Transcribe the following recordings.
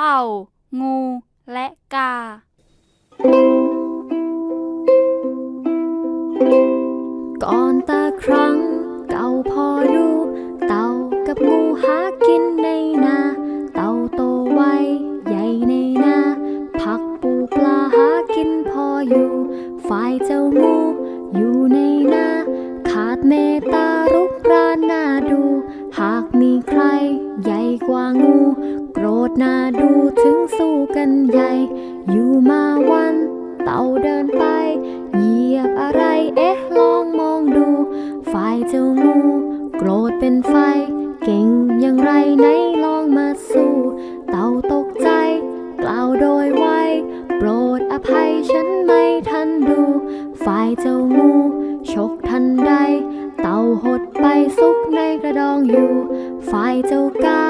เต่า งู และกา ก่อนตาครั้งเก่าพอดู เต่ากับงูหากินในนา เต่าโตไวใหญ่ในนา ผักปูปลาหากินพออยู่ฝ่ายเจ้างูอยู่ในนา ขาดเมตารุกรานน่าดู หากมีใครใหญ่กว่างู โกรธนาดูถึงสู้กันใหญ่ อยู่มาวันเต่าเดินไป เหยียบอะไรเอ๊ะลองมองดูฝ่ายเจ้างูโกรธเป็นไฟ เก่งอย่างไรไหนลองมาสู้ เต่าตกใจ กล่าวโดยไวโปรดอภัยฉันไม่ทันดู ฝ่ายเจ้างูชกทันใด เต่าหดไปซุกในกระดองอยู่ ฝ่ายเจ้ากา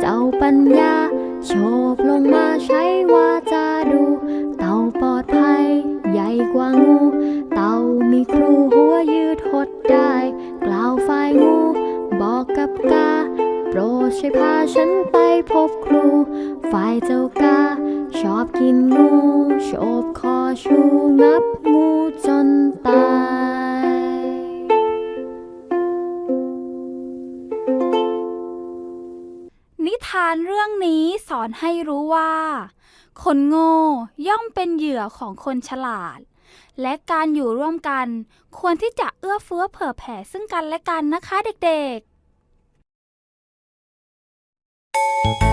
เจ้าปัญญา โฉบลงมาใช้วาจาดู เต่าปลอดภัย ใหญ่กว่างู เต่ามีครูหัวยืดหดได้ กล่าวฝ่ายงู บอกกับกา โปรดช่วยพาฉันไปพบครู ฝ่ายเจ้ากา ชอบกินงู โฉบคอชูงับงู นิทานเรื่องนี้สอนให้รู้ว่า คนโง่ย่อมเป็นเหยื่อของคนฉลาด และการอยู่ร่วมกัน ควรที่จะเอื้อเฟื้อเผื่อแผ่ซึ่งกันและกันนะคะเด็กๆ